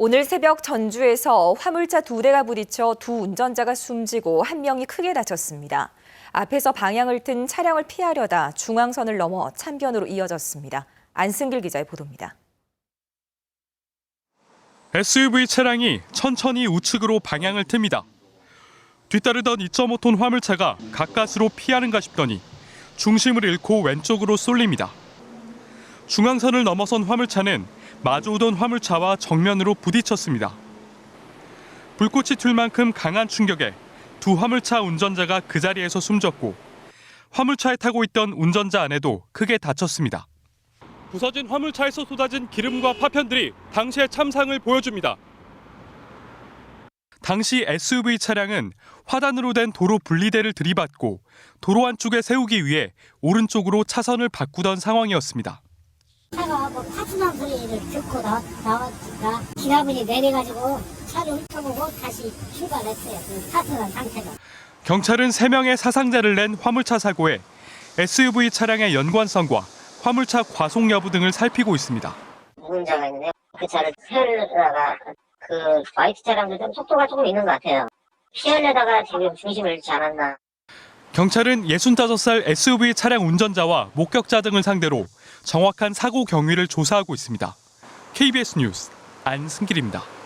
오늘 새벽 전주에서 화물차 두 대가 부딪혀 두 운전자가 숨지고 한 명이 크게 다쳤습니다. 앞에서 방향을 튼 차량을 피하려다 중앙선을 넘어 참변으로 이어졌습니다. 안승길 기자의 보도입니다. SUV 차량이 천천히 우측으로 방향을 틉니다. 뒤따르던 2.5톤 화물차가 가까스로 피하는가 싶더니 중심을 잃고 왼쪽으로 쏠립니다. 중앙선을 넘어선 화물차는 마주오던 화물차와 정면으로 부딪혔습니다. 불꽃이 튈 만큼 강한 충격에 두 화물차 운전자가 그 자리에서 숨졌고 화물차에 타고 있던 운전자 아내도 크게 다쳤습니다. 부서진 화물차에서 쏟아진 기름과 파편들이 당시의 참상을 보여줍니다. 당시 SUV 차량은 화단으로 된 도로 분리대를 들이받고 도로 안쪽에 세우기 위해 오른쪽으로 차선을 바꾸던 상황이었습니다. 차가 뭐 파트난 소리를 듣고 나, 나왔으니까 기사분이 내려가지고 차를 훑어보고 다시 출발을 했어요. 그 파트난 상태가. 경찰은 3명의 사상자를 낸 화물차 사고에 SUV 차량의 연관성과 화물차 과속 여부 등을 살피고 있습니다. 운전자가 있는데 그 차를 피하려다가 그 화이트 차량도 좀 속도가 조금 있는 것 같아요. 피하려다가 지금 중심을 잃지 않았나. 경찰은 65살 SUV 차량 운전자와 목격자 등을 상대로 정확한 사고 경위를 조사하고 있습니다. KBS 뉴스 안승길입니다.